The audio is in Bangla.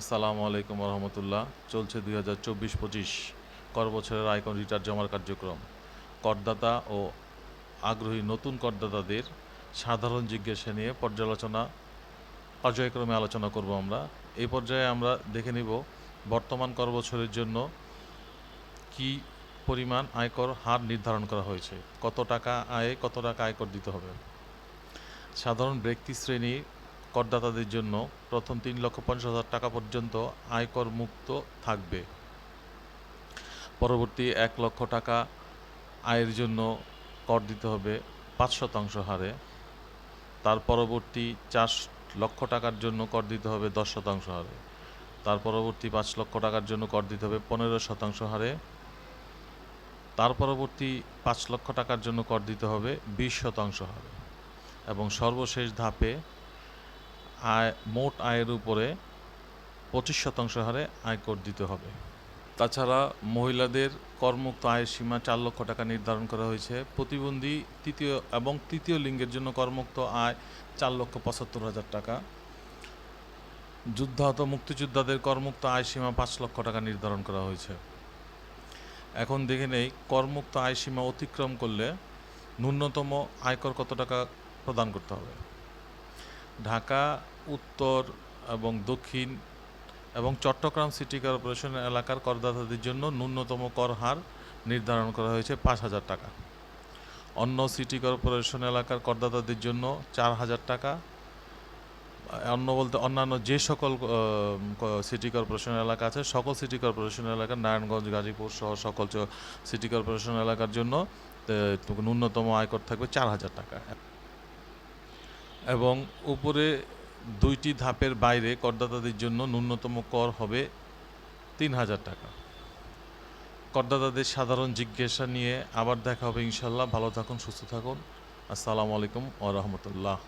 আসসালামু আলাইকুম রহমতুল্লাহ চলছে দুই হাজার চব্বিশ পঁচিশ কর বছরের আয়কর রিটার্ন জমার কার্যক্রম। করদাতা ও আগ্রহী নতুন করদাতাদের সাধারণ জিজ্ঞাসা নিয়ে পর্যালোচনা, পর্যায়ক্রমে আলোচনা করব আমরা। এই পর্যায়ে আমরা দেখে নিব বর্তমান কর বছরের জন্য কি পরিমাণ আয়কর হার নির্ধারণ করা হয়েছে। কত টাকা আয়ে কত টাকা আয়কর দিতে হবে? সাধারণ ব্যক্তি শ্রেণি করদাতাদের জন্য প্রথম তিন লক্ষ পঞ্চাশ হাজার টাকা পর্যন্ত আয়কর মুক্ত থাকবে। পরবর্তী এক লক্ষ টাকা আয়ের জন্য কর দিতে হবে পাঁচ শতাংশ হারে। তার পরবর্তী চার লক্ষ টাকার জন্য কর দিতে হবে দশ শতাংশ হারে। তার পরবর্তী পাঁচ লক্ষ টাকার জন্য কর দিতে হবে পনেরো শতাংশ হারে। তার পরবর্তী পাঁচ লক্ষ টাকার জন্য কর দিতে হবে বিশ শতাংশ হারে। এবং সর্বশেষ ধাপে আয়, মোট আয়ের উপরে পঁচিশ শতাংশ হারে আয়কর দিতে হবে। তাছাড়া মহিলাদের করমুক্ত আয়ের সীমা চার লক্ষ টাকা নির্ধারণ করা হয়েছে। প্রতিবন্ধী তৃতীয় এবং তৃতীয় লিঙ্গের জন্য করমুক্ত আয় চার লক্ষ পঁচাত্তর হাজার টাকা। যুদ্ধাহত মুক্তিযোদ্ধাদের করমুক্ত আয় সীমা পাঁচ লক্ষ টাকা নির্ধারণ করা হয়েছে। এখন দেখে নেই, করমুক্ত আয় সীমা অতিক্রম করলে ন্যূনতম আয়কর কত টাকা প্রদান করতে হবে? ঢাকা, উত্তর এবং দক্ষিণ এবং চট্টগ্রাম সিটি কর্পোরেশন এলাকার করদাতাদের জন্য ন্যূনতম কর হার নির্ধারণ করা হয়েছে পাঁচ হাজার টাকা। অন্য সিটি কর্পোরেশন এলাকার করদাতাদের জন্য চার হাজার টাকা। অন্য বলতে অন্যান্য যে সকল সিটি কর্পোরেশন এলাকা আছে, সকল সিটি কর্পোরেশন এলাকার নারায়ণগঞ্জ, গাজীপুর সহ সকল সিটি কর্পোরেশন এলাকার জন্য ন্যূনতম আয়কর থাকবে চার হাজার টাকা। এবং উপরে দুইটি ধাপের বাইরে করদাতাদের জন্য ন্যূনতম কর হবে তিন হাজার টাকা। করদাতাদের সাধারণ জিজ্ঞাসা নিয়ে আবার দেখা হবে ইনশাল্লাহ। ভালো থাকুন, সুস্থ থাকুন। আসসালামু আলাইকুম ও রহমতুল্লাহ।